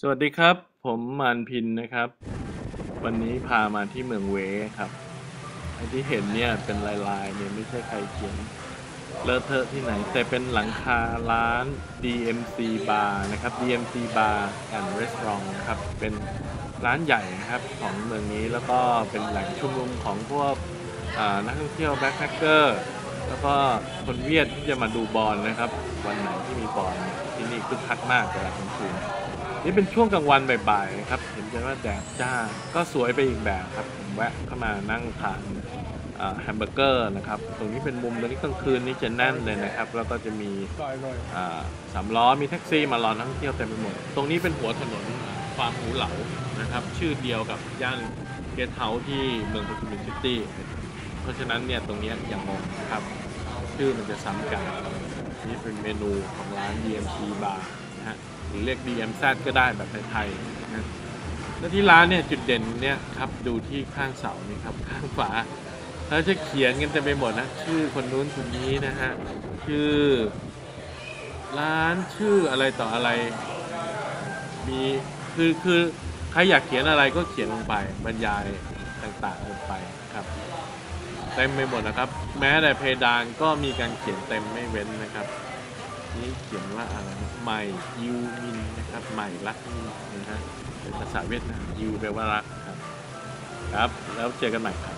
สวัสดีครับ ผมมานพินนะครับ วันนี้พามาที่เมืองเวครับไอที่เห็นเนี่ยเป็นลายๆเนี่ยไม่ใช่ใครเขียนเลอะเทอะที่ไหน แต่เป็นหลังคาร้าน DMC Bar นะครับ DMC Bar and Restaurant นะครับ เป็นร้านใหญ่นะครับของเมืองนี้แล้วก็เป็นแหล่งชุมนุมของพวกนักท่องเที่ยวแบ็คแพคเกอร์ แล้วก็คนเวียดที่จะมาดูบอลนะครับ วันไหนที่มีบอลที่นี่คึกคักมากเวลากลางคืนนี่เป็นช่วงกลางวันบ่ายๆนะครับ เห็นจะว่าแดดจ้าก็สวยไปอีกแบบครับผมแวะเข้ามานั่งทานแฮมเบอร์เกอร์นะครับ ตรงนี้เป็นมุมตรงนี้กลางคืนนี่จะแน่นเลยนะครับ แล้วก็จะมีสามล้อมีแท็กซี่มารอนักท่องเที่ยวเต็มไปหมด ตรงนี้เป็นหัวถนนฟามหูเหลานะครับ ชื่อเดียวกับย่านเกสเฮาส์ที่เมืองโฮจิมินห์ซิตี้ เพราะฉะนั้นเนี่ยตรงนี้อย่างงงนะครับ ชื่อมันจะซ้ำกัน นี่เป็นเมนูของร้าน DMC Bar นะฮะหรือเรียก DMZ ก็ได้แบบไทยๆนะแล้วที่ร้านเนี่ยจุดเด่นเนี่ยครับดูที่ข้างเสานี่ครับข้างฝาเขาจะเขียนกันเต็มไปหมดนะชื่อคนนู้นคนนี้นะฮะชื่อร้านชื่ออะไรต่ออะไร มีคือคือใครอยากเขียนอะไรก็เขียนลงไปบรรยายต่างๆลงไปครับ เต็มไปหมดนะครับ แม้แต่เพดานก็มีการเขียนเต็มไม่เว้นนะครับนี่เขียนว่าอะไรใหม่ยูมินนะครับใหม่รักมินนะฮะเป็นภาษาเวียดนามยูแปลว่ารักครับ ครับ แล้วเจอกันใหม่ครับ